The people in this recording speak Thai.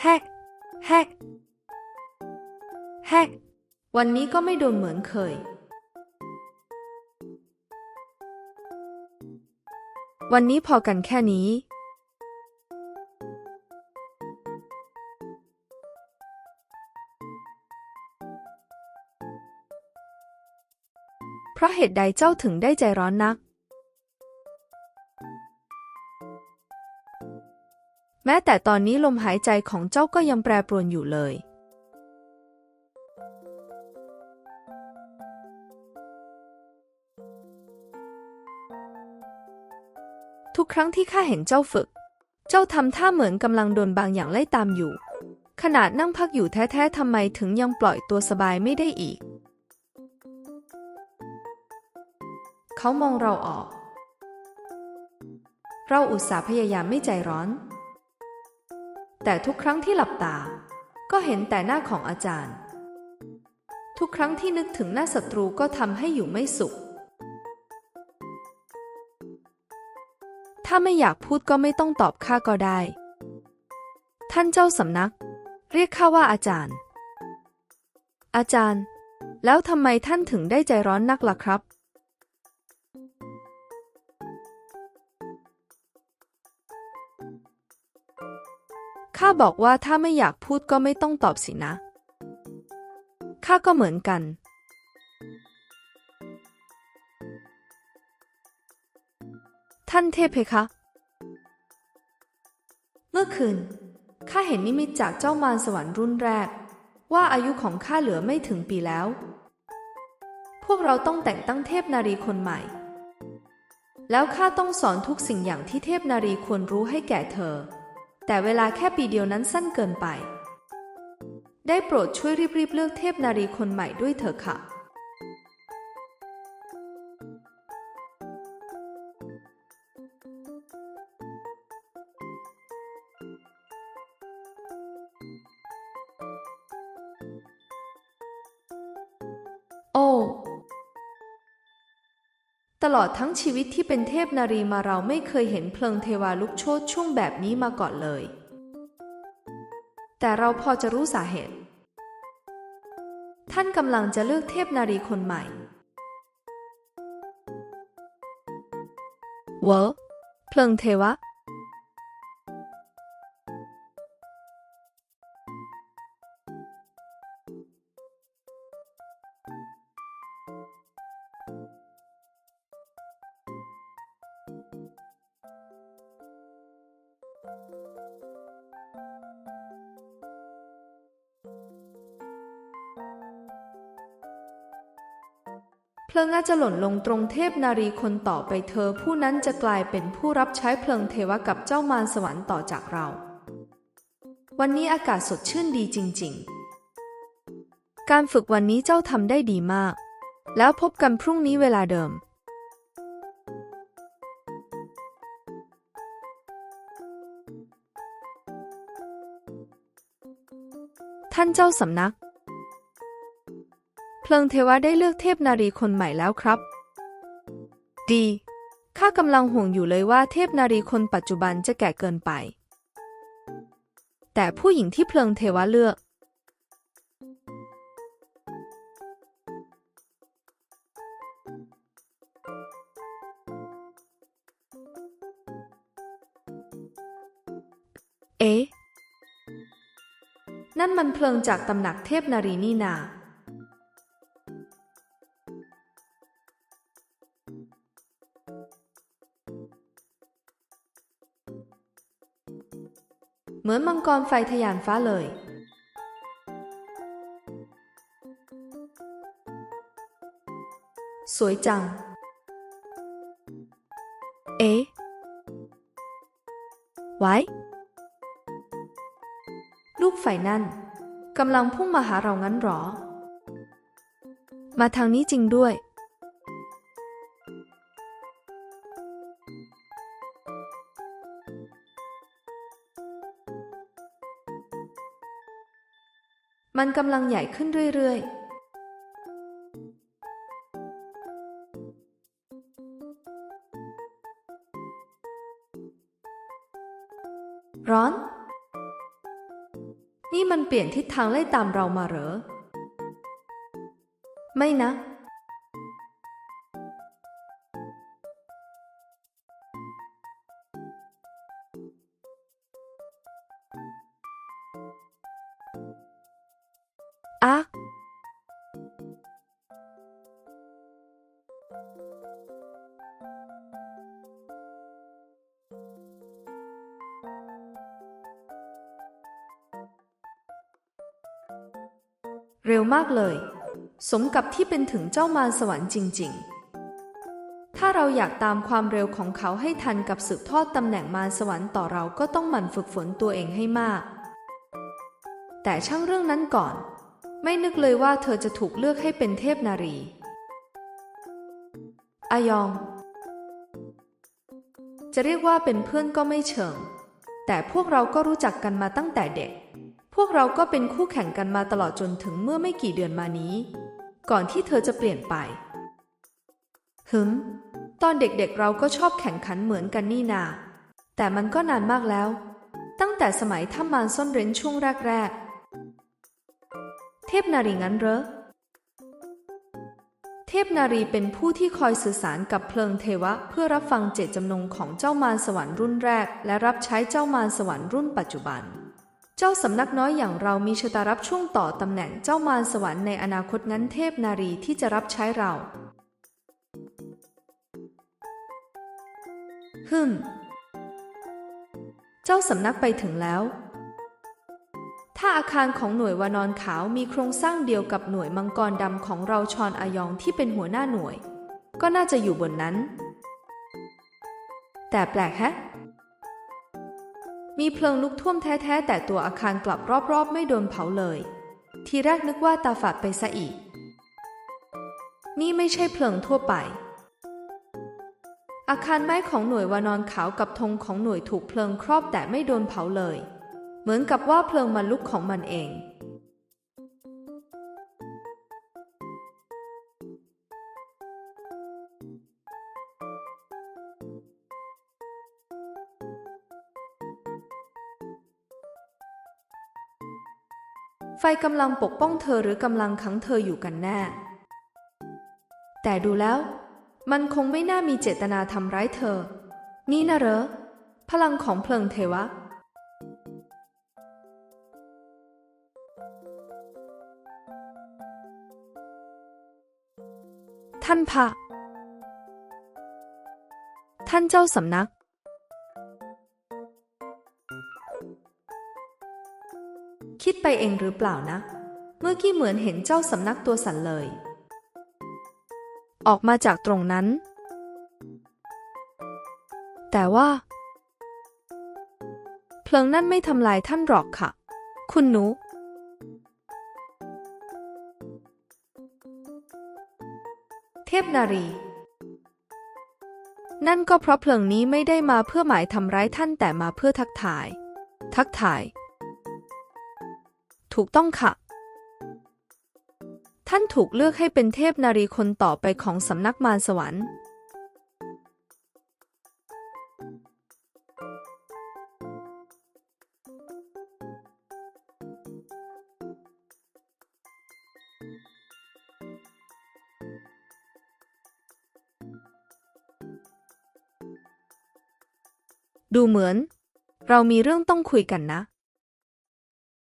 แฮก แฮก แฮก วันนี้ก็ไม่โดนเหมือนเคย วันนี้พอกันแค่นี้ เพราะเหตุใดเจ้าถึงได้ใจร้อนนัก ม้แต่ตอนนี้ลมหายใจของเจ้าก็ยังแปรปรวนอยู่เลย ทุกครั้งที่ข้าเห็นเจ้าฝึก เจ้าทำท่าเหมือนกำลังโดนบางอย่างไล่ตามอยู่ ขนาดนั่งพักอยู่แท้ๆทำไมถึงยังปล่อยตัวสบายไม่ได้อีก เขามองเราออก เราอุตส่าห์พยายามไม่ใจร้อน แต่ทุกครั้งที่หลับตา ก็เห็นแต่หน้าของอาจารย์ ทุกครั้งที่นึกถึงหน้าศัตรูก็ทำให้อยู่ไม่สุข ถ้าไม่อยากพูดก็ไม่ต้องตอบข้าก็ได้ ท่านเจ้าสำนัก เรียกข้าว่าอาจารย์ อาจารย์ แล้วทำไมท่านถึงได้ใจร้อนนักล่ะครับ ข้าบอกว่าถ้าไม่อยากพูดก็ไม่ต้องตอบสินะ ข้าก็เหมือนกัน ท่านเทพเพคะ เมื่อคืนข้าเห็นนิมิตจากเจ้ามารสวรรค์รุ่นแรก ว่าอายุของข้าเหลือไม่ถึงปีแล้ว พวกเราต้องแต่งตั้งเทพนารีคนใหม่ แล้วข้าต้องสอนทุกสิ่งอย่างที่เทพนารีควรรู้ให้แก่เธอ แต่เวลาแค่ปีเดียวนั้นสั้นเกินไป ได้โปรดช่วยรีบๆเลือกเทพนารีคนใหม่ด้วยเถอะค่ะ ตลอดทั้งชีวิตที่เป็นเทพนารีมาเราไม่เคยเห็นเพลิงเทวาลุกโชนช่วงแบบนี้มาก่อนเลย แต่เราพอจะรู้สาเหตุ ท่านกำลังจะเลือกเทพนารีคนใหม่เวอเพลิงเทวะ พลิงอาจจะหล่นลงตรงเทพนารีคนต่อไปเธอ ผู้นั้นจะกลายเป็นผู้รับใช้เพลิงเทวะกับเจ้ามารสวรรค์ต่อจากเรา วันนี้อากาศสดชื่นดีจริง ๆ การฝึกวันนี้เจ้าทำได้ดีมาก แล้วพบกันพรุ่งนี้เวลาเดิมท่านเจ้าสำนัก ลิงเทวะได้เลือกเทพนารีคนใหม่แล้วครับ ดีข้ากำลังห่วงอยู่เลยว่าเทพนารีคนปัจจุบันจะแก่เกินไป แต่ผู้หญิงที่เพลิงเทวะเลือก เอ๊ะ นั่นมันเพลิงจากตำหนักเทพนารีนี่นา เหมือนมังกรไฟทะยานฟ้าเลย สวยจัง เอ๊ะไว้ ลูกไฟนั่นกำลังพุ่งมาหาเรางั้นหรอ มาทางนี้จริงด้วย มันกำลังใหญ่ขึ้นเรื่อยๆ ร้อน นี่มันเปลี่ยนทิศทางไล่ตามเรามาเหรอ ไม่นะ เร็วมากเลย สมกับที่เป็นถึงเจ้ามารสวรรค์จริง ๆ ถ้าเราอยากตามความเร็วของเขาให้ทันกับสืบทอดตำแหน่งมารสวรรค์ต่อเราก็ต้องหมั่นฝึกฝนตัวเองให้มาก แต่ช่างเรื่องนั้นก่อน ไม่นึกเลยว่าเธอจะถูกเลือกให้เป็นเทพนารี อายอง จะเรียกว่าเป็นเพื่อนก็ไม่เชิง แต่พวกเราก็รู้จักกันมาตั้งแต่เด็ก พวกเราก็เป็นคู่แข่งกันมาตลอดจนถึงเมื่อไม่กี่เดือนมานี้ ก่อนที่เธอจะเปลี่ยนไปหึมตอนเด็กๆเราก็ชอบแข่งขันเหมือนกันนี่นา แต่มันก็นานมากแล้ว ตั้งแต่สมัยถ้ำมารซ่อนเร้นช่วงแรกๆ เทพนารีงั้นเหรอ ทพนารีเป็นผู้ที่คอยสื่อสารกับเพลิงเทวะ เพื่อรับฟังเจตจำนงของเจ้ามารสวรรค์รุ่นแรก และรับใช้เจ้ามารสวรรค์รุ่นปัจจุบัน เจ้าสำนักน้อยอย่างเรามีชะตารับช่วงต่อตำแหน่งเจ้ามารสวรรค์ในอนาคตงั้นเทพนารีที่จะรับใช้เราฮึมเจ้าสำนักไปถึงแล้ว ถ้าอาคารของหน่วยวานอนขาวมีโครงสร้างเดียวกับหน่วยมังกรดำของเราชอนอายองที่เป็นหัวหน้าหน่วย ก็น่าจะอยู่บนนั้น แต่แปลกแฮะ มีเพลิงลุกท่วมแท้ๆ แต่ตัวอาคารกลับรอบๆ ไม่โดนเผาเลย ทีแรกนึกว่าตาฝาดไปซะอีก นี่ไม่ใช่เพลิงทั่วไป อาคารไม้ของหน่วยวานอนขาวกับธงของหน่วยถูกเพลิงครอบแต่ไม่โดนเผาเลย เหมือนกับว่าเพลิงมันลุกของมันเอง ไฟกำลังปกป้องเธอหรือกำลังขังเธออยู่กันแน่ แต่ดูแล้ว มันคงไม่น่ามีเจตนาทำร้ายเธอ นี่นะเหรอ พลังของเพลิงเทวะานพระท่านเจ้าสำนัก คิดไปเองหรือเปล่านะ เมื่อกี้เหมือนเห็นเจ้าสำนักตัวสั่นเลย ออกมาจากตรงนั้น แต่ว่า เพลิงนั่นไม่ทำลายท่านหรอกค่ะ คุณหนู พนารี นั่นก็เพราะเพลิงนี้ไม่ได้มาเพื่อหมายทำร้ายท่านแต่มาเพื่อทักทาย ทักทาย ถูกต้องค่ะ ท่านถูกเลือกให้เป็นเทพนารีคนต่อไปของสำนักมารสวรรค์ ดูเหมือน เรามีเรื่องต้องคุยกันนะ